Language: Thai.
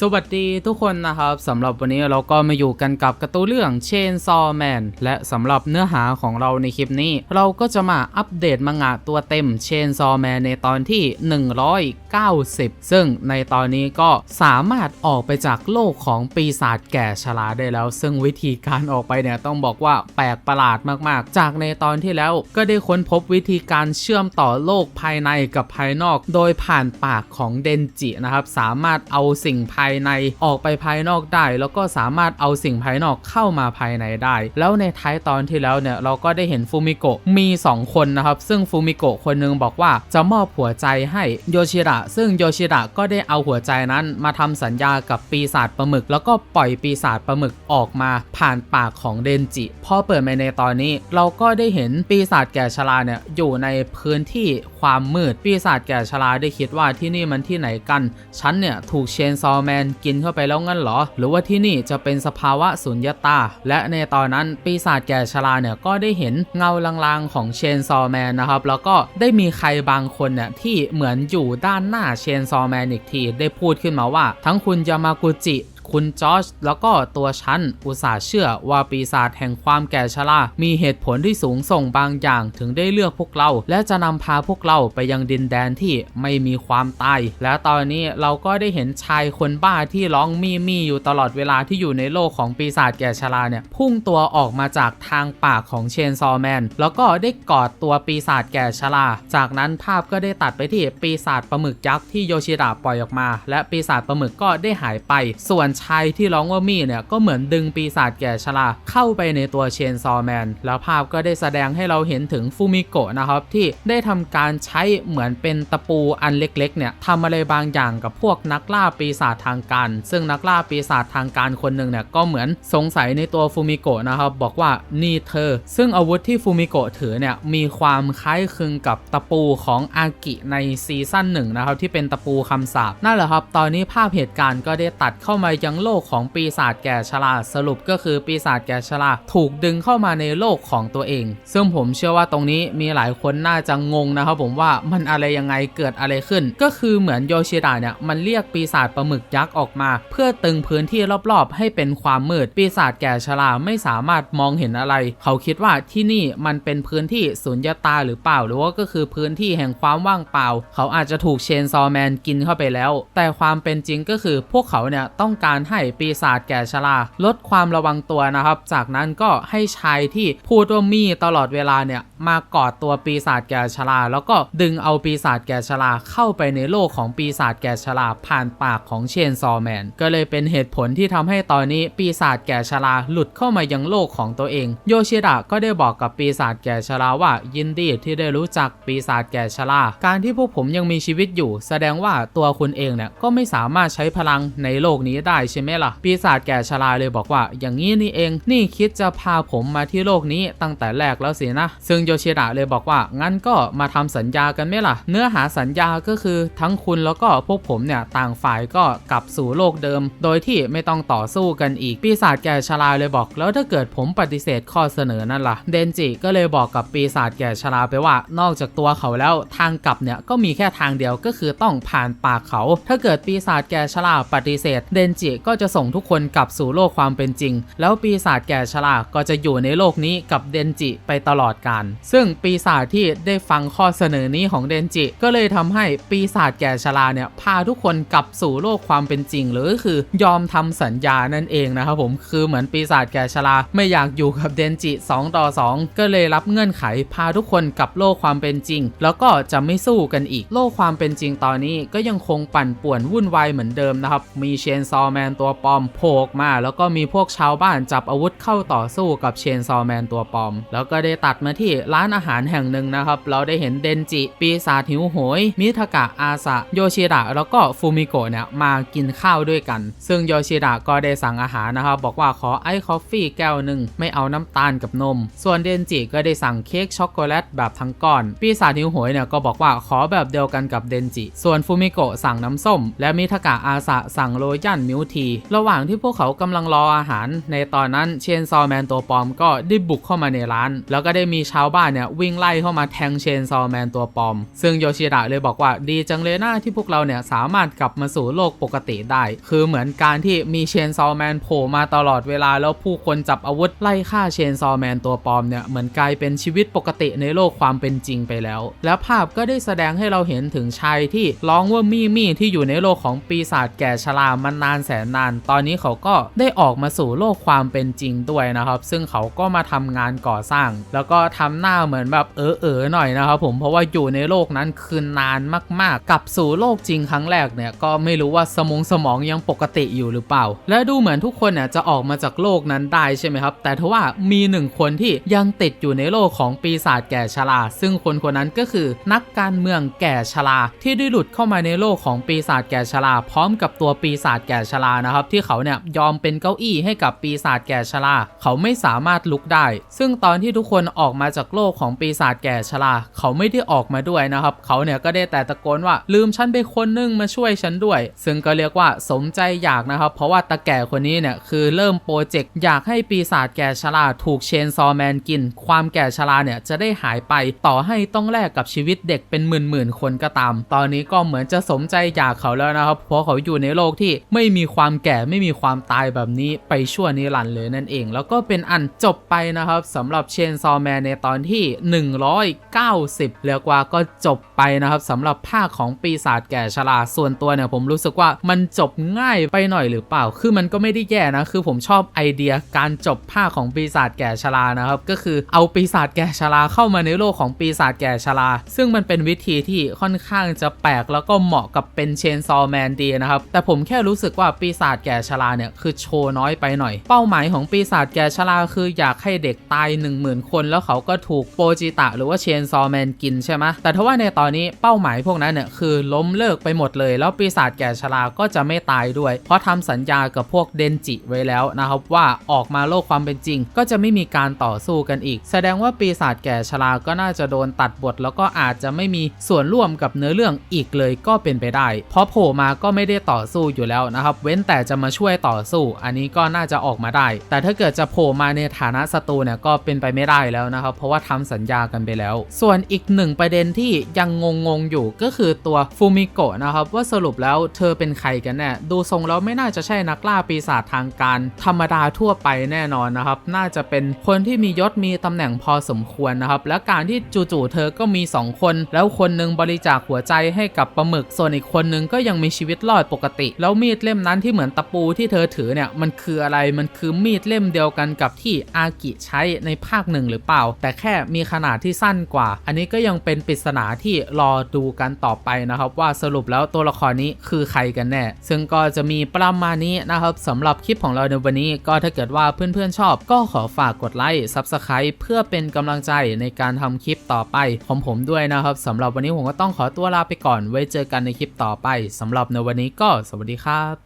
สวัสดีทุกคนนะครับสำหรับวันนี้เราก็มาอยู่กันกับกร์ตูนเรื่อง Chainsaw Man และสำหรับเนื้อหาของเราในคลิปนี้ เราก็จะมาอัปเดตมังงะตัวเต็ม Chainsaw Man ในตอนที่ 190 ซึ่งในตอนนี้ก็สามารถออกไปจากโลกของปีศาจแก่ชราได้แล้ว ซึ่งวิธีการออกไปเนี่ยต้องบอกว่าแปลกประหลาดมากๆ จากในตอนที่แล้วก็ได้ค้นพบวิธีการเชื่อมต่อโลกภายในกับภายนอก โดยผ่านปากของเดนจินะครับสามารถเอาสิ่งภายในออกไปภายนอกได้ แล้วก็สามารถเอาสิ่งภายนอกเข้ามาภายในได้ แล้วในท้ายตอนที่แล้วเนี่ยเราก็ได้เห็นฟูมิโกะมี 2 คนนะครับซึ่งฟูมิโกะคนหนึงบอกว่าจะมอบหัวใจให้โยชิดะซึ่งโยชิดะก็ได้เอาหัวใจนั้นมาทำสัญญากับปีศาจปลาหมึก แล้วก็ปล่อยปีศาจปลาหมึกออกมาผ่านปากของเดนจิพอเปิดมาในตอนนี้ เราก็ได้เห็นปีศาจแก่ชราเนี่ยอยู่ในพื้นที่ความมืดปีศาจแก่ชราได้คิดว่าที่นี่มันที่ไหนกันฉันเนี่ยถูกเชนซอแมนกินเข้าไปแล้วงั้นเหรอ หรือว่าที่นี่จะเป็นสภาวะสุญญตา และในตอนนั้นปีศาจแก่ชราเนี่ยก็ได้เห็นเงาลางๆของเชนซอแมนนะครับ แล้วก็ได้มีใครบางคนเนี่ยที่เหมือนอยู่ด้านหน้าเชนซอแมนอีกที ได้พูดขึ้นมาว่า ทั้งคุณยามากุจิ คุณจอร์จแล้วก็ตัวฉันอุตส่าห์เชื่อว่าปีศาจแห่งความแก่ชรา มีเหตุผลที่สูงส่งบางอย่างถึงได้เลือกพวกเรา และจะนำพาพวกเราไปยังดินแดนที่ไม่มีความตาย และตอนนี้เราก็ได้เห็นชายคนบ้าที่ร้องมีมีอยู่ตลอดเวลาที่อยู่ในโลกของปีศาจแก่ชราเนี่ยพุ่งตัวออกมาจากทางปากของเชนซอแมนแล้วก็ได้กอดตัวปีศาจแก่ชราจากนั้นภาพก็ได้ตัดไปที่ปีศาจปลาหมึกยักษ์ที่โยชิดะปล่อยออกมา และปีศาจปลาหมึกก็ได้หายไป ส่วนชายที่ร้องว่ามีเนี่ยก็เหมือนดึงปีศาจแก่ชราเข้าไปในตัวเชนซอแมนแล้วภาพก็ได้แสดงให้เราเห็นถึงฟูมิโกะนะครับที่ได้ทำการใช้เหมือนเป็นตะปูอันเล็กๆเนี่ยทำอะไรบางอย่างกับพวกนักล่าปีศาจทางการ ซึ่งนักล่าปีศาจทางการคนหนึ่งเนี่ยก็เหมือนสงสัยในตัวฟูมิโกะนะครับบอกว่านี่เธอ ซึ่งอาวุธที่ฟูมิโกะถือเนี่ยมีความคล้ายคลึงกับตะปูของอากิในซีซั่นหนึ่งนะครับที่เป็นตะปูคำสาปนั่นแหละครับ ตอนนี้ภาพเหตุการณ์ก็ได้ตัดเข้ามายังโลกของปีศาจแก่ชราสรุปก็คือปีศาจแก่ชราถูกดึงเข้ามาในโลกของตัวเอง ซึ่งผมเชื่อว่าตรงนี้มีหลายคนน่าจะงงนะครับผมว่ามันอะไรยังไงเกิดอะไรขึ้น ก็คือเหมือนโยชิดะเนี่ยมันเรียกปีศาจปลาหมึกยักษ์ออกมา เพื่อตึงพื้นที่รอบๆ ให้เป็นความมืด ปีศาจแก่ชราไม่สามารถมองเห็นอะไร เขาคิดว่าที่นี่มันเป็นพื้นที่สุญญตาหรือเปล่า หรือว่าก็คือพื้นที่แห่งความว่างเปล่า เขาอาจจะถูกเชนซอแมนกินเข้าไปแล้ว แต่ความเป็นจริงก็คือพวกเขาเนี่ยต้องการให้ปีศาจแก่ชรา ลดความระวังตัวนะครับ จากนั้นก็ให้ชายที่พูดว่ามีตลอดเวลาเนี่ยมากอดตัวปีศาจแก่ชรา แล้วก็ดึงเอาปีศาจแก่ชราเข้าไปในโลกของปีศาจแก่ชราผ่านปากของเชนซอแมน ก็เลยเป็นเหตุผลที่ทำให้ตอนนี้ปีศาจแก่ชราหลุดเข้ามายังโลกของตัวเอง โยชิดะก็ได้บอกกับปีศาจแก่ชราว่ายินดีที่ได้รู้จักปีศาจแก่ชรา การที่พวกผมยังมีชีวิตอยู่ แสดงว่าตัวคุณเองเนี่ยก็ไม่สามารถใช้พลังในโลกนี้ได้ใช่ไหมล่ะ ปีศาจแก่ชราเลยบอกว่า อย่างนี้นี่เอง นี่คิดจะพาผมมาที่โลกนี้ตั้งแต่แรกแล้วสินะ ซึ่งโยชิดะเลยบอกว่า งั้นก็มาทำสัญญากันไหมล่ะ เนื้อหาสัญญาก็คือทั้งคุณแล้วก็พวกผมเนี่ยต่างฝ่ายก็กลับสู่โลกเดิม โดยที่ไม่ต้องต่อสู้กันอีก ปีศาจแก่ชราเลยบอก แล้วถ้าเกิดผมปฏิเสธข้อเสนอนั่นล่ะ เดนจิก็เลยบอกกับปีศาจแก่ชราไปว่า นอกจากตัวเขาแล้วทางกลับเนี่ยก็มีแค่ทางเดียวก็คือต้องผ่านปากเขา ถ้าเกิดปีศาจแก่ชราปฏิเสธ เดนจิก็จะส่งทุกคนกลับสู่โลกความเป็นจริง แล้วปีศาจแก่ชราก็จะอยู่ในโลกนี้กับเดนจิไปตลอดกาลซึ่งปีศาจที่ได้ฟังข้อเสนอนี้ของเดนจิ ก็เลยทำให้ปีศาจแก่ชราเนี่ยพาทุกคนกลับสู่โลกความเป็นจริง หรือก็คือยอมทำสัญญานั่นเองนะครับผมคือเหมือนปีศาจแก่ชราไม่อยากอยู่กับเดนจิ2ต่อ2 ก็เลยรับเงื่อนไขพาทุกคนกลับโลกความเป็นจริง แล้วก็จะไม่สู้กันอีกโลกความเป็นจริงตอนนี้ก็ยังคงปั่นป่วนวุ่นวายเหมือนเดิมนะครับมีเชนซอมแมนตัวปลอมโผล่ออกมา แล้วก็มีพวกชาวบ้านจับอาวุธเข้าต่อสู้กับเชนซอแมนตัวปลอม แล้วก็ได้ตัดมาที่ร้านอาหารแห่งหนึ่งนะครับ เราได้เห็นเดนจิ ปีศาจหิวโหย มิทากะอาสะโยชิดะแล้วก็ฟูมิโกะเนี่ยมากินข้าวด้วยกัน ซึ่งโยชิดะก็ได้สั่งอาหารนะครับ บอกว่าขอไอซ์คอฟฟี่แก้วหนึ่งไม่เอาน้ำตาลกับนม ส่วนเดนจิก็ได้สั่งเค้กช็อกโกแลตแบบทั้งก้อน ปีศาจหิวโหยเนี่ยก็บอกว่าขอแบบเดียวกันกับเดนจิ ส่วนฟูมิโกะสั่งน้ำส้ม และมิทากะอาสะสั่งโรยันมิลที ระหว่างที่พวกเขากำลังรออาหาร ในตอนนั้นเชนซอแมนตัวปลอมก็ได้บุกเข้ามาในร้าน แล้วก็ได้มีชาวบ้านเนี่ยวิ่งไล่เข้ามาแทงเชนซอแมนตัวปลอม ซึ่งโยชิดะเลยบอกว่าดีจังเลยนะที่พวกเราเนี่ยสามารถกลับมาสู่โลกปกติได้ คือเหมือนการที่มีเชนซอแมนโผล่มาตลอดเวลาแล้วผู้คนจับอาวุธไล่ฆ่าเชนซอแมนตัวปลอมเนี่ยเหมือนกลายเป็นชีวิตปกติในโลกความเป็นจริงไปแล้ว แล้วภาพก็ได้แสดงให้เราเห็นถึงชายที่ร้องว่ามี่มี่ที่อยู่ในโลกของปีศาจแก่ชรามานานแสนนาน ตอนนี้เขาก็ได้ออกมาสู่โลกความเป็นจริงด้วยนะครับ ซึ่งเขาก็มาทำงานก่อสร้าง แล้วก็ทำหน้าเหมือนแบบเออเออหน่อยนะครับผมเพราะว่าอยู่ในโลกนั้นคืนนานมากๆ กลับสู่โลกจริงครั้งแรกเนี่ยก็ไม่รู้ว่าสมองสมองยังปกติอยู่หรือเปล่า และดูเหมือนทุกคนเนี่ยจะออกมาจากโลกนั้นได้ใช่ไหมครับ แต่ทว่ามีหนึ่งคนที่ยังติดอยู่ในโลกของปีศาจแก่ชรา ซึ่งคนคนนั้นก็คือนักการเมืองแก่ชราที่ได้หลุดเข้ามาในโลกของปีศาจแก่ชราพร้อมกับตัวปีศาจแก่ชรานะครับที่เขาเนี่ยยอมเป็นเก้าอี้ให้กับปีศาจแก่ชราเขาไม่สามารถลุกได้ ซึ่งตอนที่ทุกคนออกมาจากโลกของปีศาจแก่ชราเขาไม่ได้ออกมาด้วยนะครับ เขาเนี่ยก็ได้แต่ตะโกนว่าลืมฉันไปคนนึงมาช่วยฉันด้วย ซึ่งก็เรียกว่าสมใจอยากนะครับ เพราะว่าตาแก่คนนี้เนี่ยคือเริ่มโปรเจกต์อยากให้ปีศาจแก่ชราถูกเชนซอแมนกิน ความแก่ชราเนี่ยจะได้หายไปต่อให้ต้องแลกกับชีวิตเด็กเป็นหมื่นหมื่นๆคนก็ตาม ตอนนี้ก็เหมือนจะสมใจอยากเขาแล้วนะครับ เพราะเขาอยู่ในโลกที่ไม่มีความแก่ไม่มีความตายแบบนี้ไปชั่วนิรันดร์เลยนั่นเอง แล้วก็เป็นอันจบไปนะครับสำหรับเชนซอแมนในตอนที่ 190 เรียกว่าก็จบไปนะครับสำหรับภาคของปีศาจแก่ชราส่วนตัวเนี่ยผมรู้สึกว่ามันจบง่ายไปหน่อยหรือเปล่า คือมันก็ไม่ได้แย่นะ คือผมชอบไอเดียการจบภาคของปีศาจแก่ชรานะครับ ก็คือเอาปีศาจแก่ชราเข้ามาในโลกของปีศาจแก่ชรา ซึ่งมันเป็นวิธีที่ค่อนข้างจะแปลกแล้วก็เหมาะกับเป็นเชนซอแมนดีนะครับ แต่ผมแค่รู้สึกว่าปีีศาจแก่ชราเนี่ยคือโชว์น้อยไปหน่อย เป้าหมายของปีศาจแก่ชราคืออยากให้เด็กตาย 1 0,000 คน แล้วเขาก็ถูกโปจิตะหรือว่าเชนซอแมนกินใช่ไหมแต่ทว่าในตอนนี้เป้าหมายพวกนั้นเนี่ยคือล้มเลิกไปหมดเลย แล้วปีศาจแก่ชราก็จะไม่ตายด้วย เพราะทำสัญญากับพวกเดนจิไว้แล้วนะครับว่าออกมาโลกความเป็นจริง ก็จะไม่มีการต่อสู้กันอีก แสดงว่าปีศาจแก่ชราก็น่าจะโดนตัดบท แล้วก็อาจจะไม่มีส่วนร่วมกับเนื้อเรื่องอีกเลยก็เป็นไปได้ เพราะโผล่มาก็ไม่ได้ต่อสู้อยู่แล้วนะครับเว้นแต่จะมาช่วยต่อสู้ อันนี้ก็น่าจะออกมาได้ แต่ถ้าเกิดจะโผล่มาในฐานะศัตรูเนี่ยก็เป็นไปไม่ได้แล้วนะครับ เพราะว่าทำสัญญากันไปแล้ว ส่วนอีกหนึ่งประเด็นที่ยังงงๆอยู่ก็คือตัวฟูมิโกะนะครับว่าสรุปแล้วเธอเป็นใครกันแน่ดูทรงแล้วไม่น่าจะใช่นักล่าปีศาจทางการ ธรรมดาทั่วไปแน่นอนนะครับ น่าจะเป็นคนที่มียศมีตำแหน่งพอสมควรนะครับ และการที่จู่ๆเธอก็มี 2 คน แล้วคนหนึงบริจาคหัวใจให้กับปลาหมึก ส่วนอีกคนหนึงก็ยังมีชีวิตรอดปกติ แล้วมีดเล่มนั้นที่เหมือนตะปูที่เธอถือเนี่ยมันคืออะไรมันคือมีดเล่มเดียวกันกับที่อากิใช้ในภาคหนึ่งหรือเปล่า แต่แค่มีขนาดที่สั้นกว่า อันนี้ก็ยังเป็นปริศนาที่รอดูกันต่อไปนะครับ ว่าสรุปแล้วตัวละครนี้คือใครกันแน่ ซึ่งก็จะมีประมาณนี้นะครับสำหรับคลิปของเราในวันนี้ ก็ถ้าเกิดว่าเพื่อนๆชอบ ก็ขอฝากกดไลค์ Subscribe เพื่อเป็นกำลังใจในการทำคลิปต่อไปของผมด้วยนะครับสำหรับวันนี้ผมก็ต้องขอตัวลาไปก่อนไว้เจอกันในคลิปต่อไปสำหรับในวันนี้ก็สวัสดีครับ